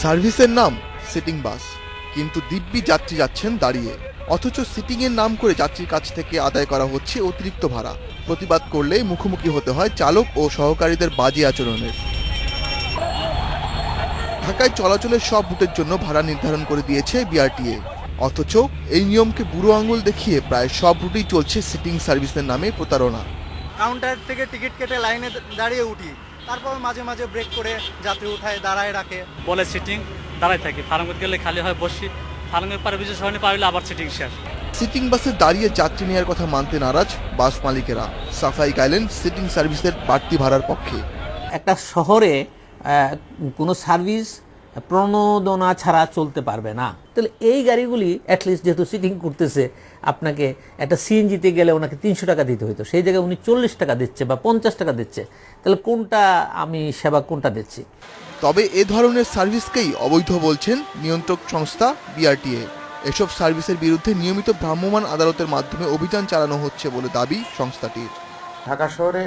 সার্ভিসের নাম সিটিং বাস কিন্তু দিব্যি যাত্রী যাচ্ছেন দাঁড়িয়ে। অথচ সিটিং এর নাম করে যাত্রীর কাছ থেকে আদায় করা হচ্ছে অতিরিক্ত ভাড়া। প্রতিবাদ করলে মুখোমুখি হতে হয় চালক ও সহকারীদের বাজে আচরণের। ঢাকায় চলাচলের সব রুটের জন্য ভাড়া নির্ধারণ করে দিয়েছে বিআরটিএ অথচ এই নিয়মকে বুড়ো আঙুল দেখিয়ে প্রায় সব রুটেই চলছে সিটিং সার্ভিসের নামে প্রতারণা। কাউন্টার থেকে টিকিট কেটে লাইনে দাঁড়িয়ে উঠি। তারপর মাঝে মাঝে ব্রেক করে যাত্রী উঠায় দাঁড়ায় রাখে। বলে সিটিং দাঁড়াই থাকি। ফার্মগত গেলে খালি হয় বসি। ফার্মের পরে বিশেষ হয়নি পারলে আবার সিটিং শেষ। সিটিং বাসে দাঁড়িয়ে যাত্রী নেওয়ার কথা মানতে নারাজ বাস মালিকেরা। সাফাই গাইলেন সিটিং সার্ভিসের বাড়তি ভাড়ার পক্ষে। একটা শহরে কোনো সার্ভিস প্রণোদনা ছাড়া চলতে পারবে না। তাহলে এই গাড়িগুলি অ্যাটলিস্ট যেহেতু সিটিং করতেছে আপনাকে একটা সিএনজিতে গেলে ওনাকে তিনশো টাকা দিতে হতো সেই জায়গায় উনি চল্লিশ টাকা দিচ্ছে বা পঞ্চাশ টাকা দিচ্ছে। তাহলে কোনটা আমি সেবা কোনটা দিচ্ছি? তবে এ ধরনের সার্ভিসকেই অবৈধ বলছেন নিয়ন্ত্রক সংস্থা বিআরটিএ এসব সার্ভিসের বিরুদ্ধে নিয়মিত ভ্রাম্যমাণ আদালতের মাধ্যমে অভিযান চালানো হচ্ছে বলে দাবি সংস্থাটির। ঢাকা শহরে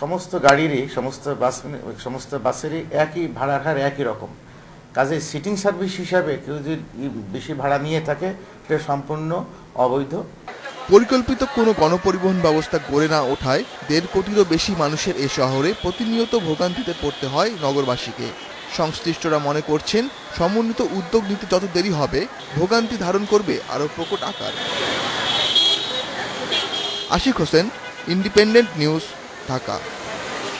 সমস্ত গাড়িরই সমস্ত বাস সমস্ত বাসেরই একই ভাড়ার হার একই রকম। কাজে সিটিং সার্ভিস হিসাবে কেউ যদি বেশি ভাড়া নিয়ে থাকে, সেটা সম্পূর্ণ অবৈধ। পরিকল্পিত কোনো গণপরিবহন ব্যবস্থা গড়ে না ওঠায় দেড় কোটিরও বেশি মানুষের এ শহরে প্রতিনিয়ত ভোগান্তিতে পড়তে হয় নগরবাসীকে। সংশ্লিষ্টরা মনে করছেন, সমন্বিত উদ্যোগ নিতে যত দেরি হবে, ভোগান্তি ধারণ করবে আরও প্রকট আকার। Ashik Hossain Independent News Dhaka.